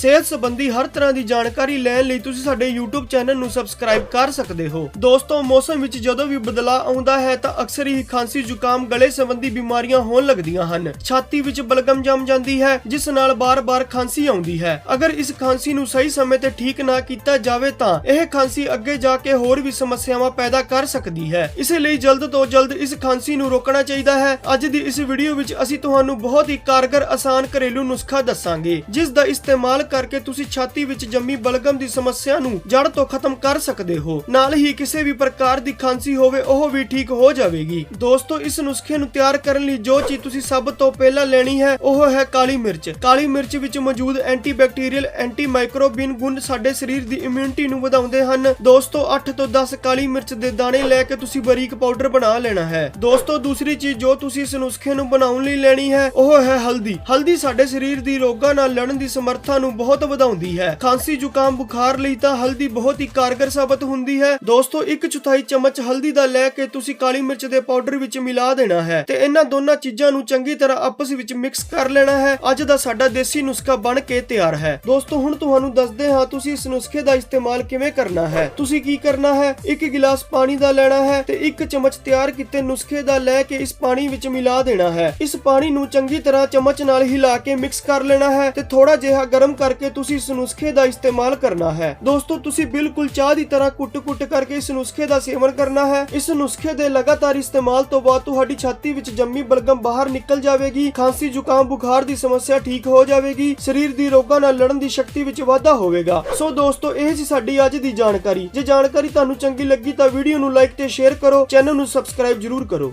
ਸਿਹਤ ਸੰਬੰਧੀ ਹਰ ਤਰ੍ਹਾਂ ਦੀ ਜਾਣਕਾਰੀ ਲੈਣ ਲਈ ਤੁਸੀਂ ਸਾਡੇ YouTube ਚੈਨਲ ਨੂੰ ਸਬਸਕ੍ਰਾਈਬ ਕਰ ਸਕਦੇ ਹੋ। ਦੋਸਤੋ, ਮੌਸਮ ਵਿੱਚ ਜਦੋਂ ਵੀ ਬਦਲਾਅ ਆਉਂਦਾ ਹੈ ਤਾਂ ਅਕਸਰ ਹੀ ਖਾਂਸੀ, ਜ਼ੁਕਾਮ, ਗਲੇ ਸੰਬੰਧੀ ਬਿਮਾਰੀਆਂ ਹੋਣ ਲੱਗਦੀਆਂ ਹਨ। ਛਾਤੀ ਵਿੱਚ ਬਲਗਮ ਜੰਮ ਜਾਂਦੀ ਹੈ, ਜਿਸ ਨਾਲ ਬਾਰ-ਬਾਰ ਖਾਂਸੀ ਆਉਂਦੀ ਹੈ। ਅਗਰ ਇਸ ਖਾਂਸੀ ਨੂੰ ਸਹੀ ਸਮੇਂ ਤੇ ਠੀਕ ਨਾ ਕੀਤਾ ਜਾਵੇ ਤਾਂ ਇਹ ਖਾਂਸੀ ਅੱਗੇ ਜਾ ਕੇ ਹੋਰ ਵੀ ਸਮੱਸਿਆਵਾਂ ਪੈਦਾ ਕਰ ਸਕਦੀ ਹੈ। ਇਸੇ ਲਈ ਜਲਦ ਤੋਂ ਜਲਦ ਇਸ ਖਾਂਸੀ ਨੂੰ ਰੋਕਣਾ ਚਾਹੀਦਾ ਹੈ। ਅੱਜ ਦੀ ਇਸ ਵੀਡੀਓ ਵਿੱਚ ਅਸੀਂ ਤੁਹਾਨੂੰ ਬਹੁਤ ਹੀ ਕਾਰਗਰ, ਆਸਾਨ ਘਰੇਲੂ ਨੁਸਖਾ ਦੱਸਾਂਗੇ, ਜਿਸ ਦਾ ਇਸਤੇਮਾਲ ਕਰਕੇ ਤੁਸੀਂ ਛਾਤੀ ਵਿੱਚ ਜੰਮੀ ਬਲਗਮ ਦੀ ਸਮੱਸਿਆ ਨੂੰ ਜੜ ਤੋਂ ਖਤਮ ਕਰ ਸਕਦੇ ਹੋ। ਨਾਲ ਹੀ ਕਿਸੇ ਵੀ ਪ੍ਰਕਾਰ ਦੀ ਖਾਂਸੀ ਹੋਵੇ, ਉਹ ਵੀ ਠੀਕ ਹੋ ਜਾਵੇਗੀ। ਦੋਸਤੋ, ਇਸ ਨੁਸਖੇ ਨੂੰ ਤਿਆਰ ਕਰਨ ਲਈ ਜੋ ਚੀਜ਼ ਤੁਸੀਂ ਸਭ ਤੋਂ ਪਹਿਲਾਂ ਲੈਣੀ ਹੈ, ਉਹ ਹੈ ਕਾਲੀ ਮਿਰਚ। ਕਾਲੀ ਮਿਰਚ ਵਿੱਚ ਮੌਜੂਦ ਐਂਟੀਬੈਕਟੀਰੀਅਲ ਐਂਟੀ ਮਾਈਕਰੋਬੀਨ ਗੁਣ ਸਾਡੇ ਸਰੀਰ ਦੀ ਇਮਿਊਨਿਟੀ ਨੂੰ ਵਧਾਉਂਦੇ ਹਨ। ਦੋਸਤੋ 8 ਤੋਂ 10 ਕਾਲੀ ਮਿਰਚ ਦੇ ਦਾਣੇ ਲੈ ਕੇ ਤੁਸੀਂ ਬਰੀਕ ਪਾਊਡਰ ਬਣਾ ਲੈਣਾ ਹੈ। ਦੋਸਤੋ, ਦੂਸਰੀ ਚੀਜ਼ ਜੋ ਤੁਸੀਂ ਇਸ ਨੁਸਖੇ ਨੂੰ ਬਣਾਉਣ ਲਈ ਲੈਣੀ ਹੈ, ਉਹ ਹੈ ਹਲਦੀ। ਹਲਦੀ ਸਾਡੇ ਸਰੀਰ ਦੀ ਰੋਗਾਂ ਨਾਲ ਲੜਨ ਦੀ ਸਮਰੱਥਾ ਨੂੰ ਬਹੁਤ ਵਧਾਉਂਦੀ ਹੈ। ਖਾਂਸੀ ਜ਼ੁਕਾਮ ਬੁਖਾਰ ਲਈ ਤਾਂ ਹਲਦੀ ਬਹੁਤ ਹੀ ਕਾਰਗਰ ਸਾਬਤ ਹੁੰਦੀ ਹੈ। ਦੋਸਤੋ, ਇੱਕ ਚੌਥਾਈ ਚਮਚ ਹਲਦੀ ਦਾ ਲੈ ਕੇ ਤੁਸੀਂ ਕਾਲੀ ਮਿਰਚ ਦੇ ਪਾਊਡਰ ਵਿੱਚ ਮਿਲਾ ਦੇਣਾ ਹੈ ਤੇ ਇਹਨਾਂ ਦੋਨਾਂ ਚੀਜ਼ਾਂ ਨੂੰ ਚੰਗੀ ਤਰ੍ਹਾਂ ਆਪਸ ਵਿੱਚ ਮਿਕਸ ਕਰ ਲੈਣਾ ਹੈ। ਅੱਜ ਦਾ ਸਾਡਾ ਦੇਸੀ ਨੁਸਖਾ ਬਣ ਕੇ ਤਿਆਰ ਹੈ। ਦੋਸਤੋ, ਹੁਣ ਤੁਹਾਨੂੰ ਦੱਸਦੇ ਹਾਂ ਤੁਸੀਂ ਇਸ ਨੁਸਖੇ ਦਾ ਇਸਤੇਮਾਲ ਕਿਵੇਂ ਕਰਨਾ ਹੈ। ਤੁਸੀਂ ਕੀ ਕਰਨਾ ਹੈ? ਇੱਕ ਗਿਲਾਸ ਪਾਣੀ ਦਾ ਲੈਣਾ ਹੈ ਤੇ ਇੱਕ ਚਮਚ ਤਿਆਰ ਕੀਤੇ ਨੁਸਖੇ ਦਾ ਲੈ ਕੇ ਇਸ ਪਾਣੀ ਵਿੱਚ ਮਿਲਾ ਦੇਣਾ ਹੈ। ਇਸ ਪਾਣੀ ਨੂੰ ਚੰਗੀ ਤਰ੍ਹਾਂ ਚਮਚ ਨਾਲ ਹਿਲਾ ਕੇ ਮਿਕਸ ਕਰ ਲੈਣਾ ਹੈ ਤੇ ਥੋੜਾ ਜਿਹਾ ਗਰਮ ਕਰ ਕਰਕੇ ਤੁਸੀਂ ਇਸ ਨੁਸਖੇ ਦਾ ਇਸਤੇਮਾਲ ਕਰਨਾ ਹੈ। ਦੋਸਤੋ, ਤੁਸੀਂ ਬਿਲਕੁਲ ਚਾਹ ਦੀ ਤਰ੍ਹਾਂ ਕੁੱਟ-ਕੁੱਟ ਕਰਕੇ ਇਸ ਨੁਸਖੇ ਦਾ ਸੇਵਨ ਕਰਨਾ ਹੈ। ਇਸ ਨੁਸਖੇ ਦੇ ਲਗਾਤਾਰ ਇਸਤੇਮਾਲ ਤੋਂ ਬਾਅਦ ਤੁਹਾਡੀ ਛਾਤੀ ਵਿੱਚ ਜੰਮੀ ਬਲਗਮ ਬਾਹਰ ਨਿਕਲ ਜਾਵੇਗੀ। ਖਾਂਸੀ, ਜ਼ੁਕਾਮ, ਬੁਖਾਰ ਦੀ ਸਮੱਸਿਆ ਠੀਕ ਹੋ ਜਾਵੇਗੀ। ਸਰੀਰ ਦੀ ਰੋਗਾਂ ਨਾਲ ਲੜਨ ਦੀ ਸ਼ਕਤੀ ਵਿੱਚ ਵਾਧਾ ਹੋਵੇਗਾ। ਸੋ ਦੋਸਤੋ, ਇਹ ਸੀ ਸਾਡੀ ਅੱਜ ਦੀ ਜਾਣਕਾਰੀ। ਜੇ ਜਾਣਕਾਰੀ ਤੁਹਾਨੂੰ ਚੰਗੀ ਲੱਗੀ ਤਾਂ ਵੀਡੀਓ ਨੂੰ ਲਾਈਕ ਤੇ ਸ਼ੇਅਰ ਕਰੋ। ਚੈਨਲ ਨੂੰ ਸਬਸਕ੍ਰਾਈਬ ਜਰੂਰ ਕਰੋ।